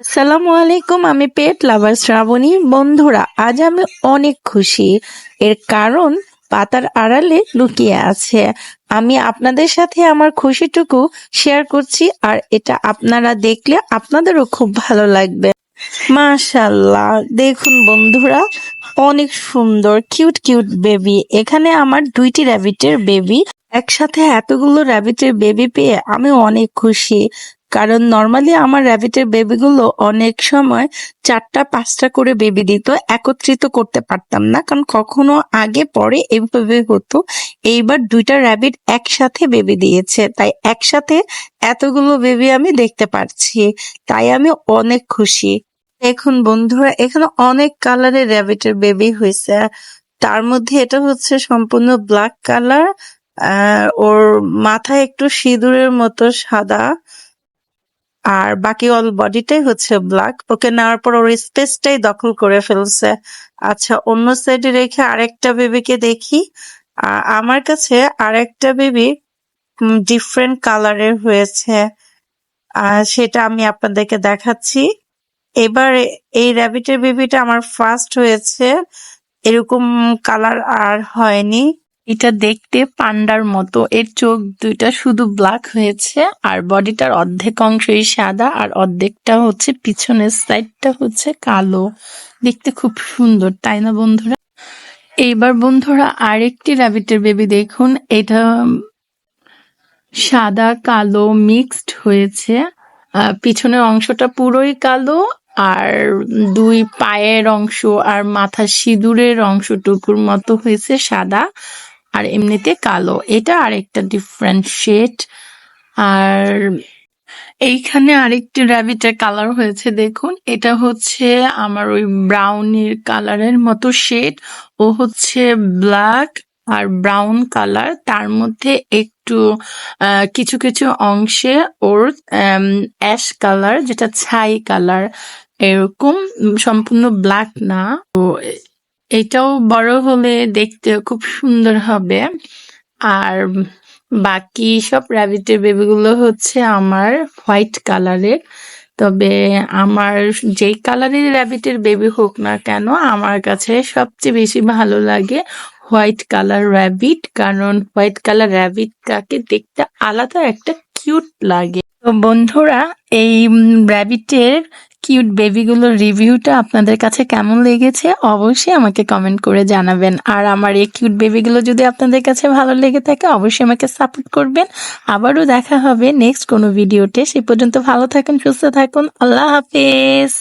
আসসালামু আলাইকুম, আমি পেট লাভার শ্রাবণী। বন্ধুরা, আজ আমি অনেক খুশি। এর কারণ, পাতার আড়ালে লুকিয়ে আছে। আমি আপনাদের সাথে আমার খুশিটুকু শেয়ার করছি, আর এটা আপনারা দেখলে আপনাদেরও খুব ভালো লাগবে। মাশাল্লাহ দেখুন বন্ধুরা, অনেক সুন্দর কিউট কিউট বেবি এখানে আমার দুইটি র্যাবিটের বেবি একসাথে এতগুলো র্যাবিটের বেবি পেয়ে আমি অনেক খুশি। কারণ নর্মালি আমার র্যাবিটের বেবিগুলো অনেক সময় চারটা, পাঁচটা করে বেবি দিত, একত্রিত করতে পারতাম না। কারণ কখনো আগে, পরে এইভাবে হতো। এইবার দুইটা র্যাবিট একসাথে বেবি দিয়েছে। তাই একসাথে এতগুলো বেবি আমি দেখতে পারছি। তাই আমি অনেক খুশি। এখন বন্ধুরা, এখানে অনেক কালারের র্যাবিটের বেবি হয়েছে। তার মধ্যে এটা হচ্ছে সম্পূর্ণ ব্ল্যাক কালার ওর মাথায় একটু সিঁদুরের মতো সাদা। আর বাকি অল বডিটাই হচ্ছে ব্ল্যাক ওকে নেওয়ার পর ওর স্পেসটাই দখল করে ফেলছে। আচ্ছা অন্য সাইডে রেখে আরেকটা বেবিকে দেখি। আমার কাছে আরেকটা বেবি ডিফারেন্ট কালারের হয়েছে। সেটা আমি আপনাদেরকে দেখাচ্ছি। এবার এই র্যাবিটের বেবিটা আমার ফার্স্ট হয়েছে। এরকম কালার আর হয়নি। এটা দেখতে পান্ডার মতো। এর চোখ দুইটা শুধু ব্ল্যাক হয়েছে আর বডিটার অর্ধেক অংশই সাদা আর অর্ধেকটা হচ্ছে পিছনের সাইডটা হচ্ছে কালো। দেখতে খুব সুন্দর, তাই না বন্ধুরা? এইবার বন্ধুরা আরেকটি র্যাবিটের বেবি দেখুন। এটা সাদা, কালো মিক্সড হয়েছে। পিছনের অংশটা পুরোই কালো আর দুই পায়ের অংশ আর মাথা সিঁদুরের অংশটুকুর মতো হয়েছে সাদা। আর এমনিতে কালো। এটা আরেকটা ডিফারেন্ট শেড আর এইখানে আরেকটি র্যাবিটের কালার হয়েছে, দেখুন। এটা হচ্ছে আমার ওই ব্রাউনির কালারের মতো শেড ও হচ্ছে ব্ল্যাক আর ব্রাউন কালার তার মধ্যে একটু কিছু কিছু অংশে ওর অ্যাশ কালার যেটা ছাই কালার এরকম। সম্পূর্ণ ব্ল্যাক না। তো এটাও বড় হলে দেখতে খুব সুন্দর হবে। আর বাকি সব র্যাবিটের বেবিগুলো হচ্ছে আমার হোয়াইট কালারের তবে আমার যেই কালারের র্যাবিটের বেবি হোক না কেন, আমার কাছে সবচেয়ে বেশি ভালো লাগে হোয়াইট কালার র্যাবিট কারণ হোয়াইট কালার র্যাবিটটাকে দেখতে আলাদা একটা কিউট লাগে। তো বন্ধুরা, এই র্যাবিটের কিউট বেবিগুলোর রিভিউটা আপনাদের কাছে কেমন লেগেছে অবশ্যই আমাকে কমেন্ট করে জানাবেন। আর আমার এই কিউট বেবিগুলো যদি আপনাদের কাছে ভালো লেগে থাকে, অবশ্যই আমাকে সাপোর্ট করবেন। আবারও দেখা হবে নেক্সট কোনো ভিডিওতে। সে পর্যন্ত ভালো থাকুন, সুস্থ থাকুন। আল্লাহ হাফেজ।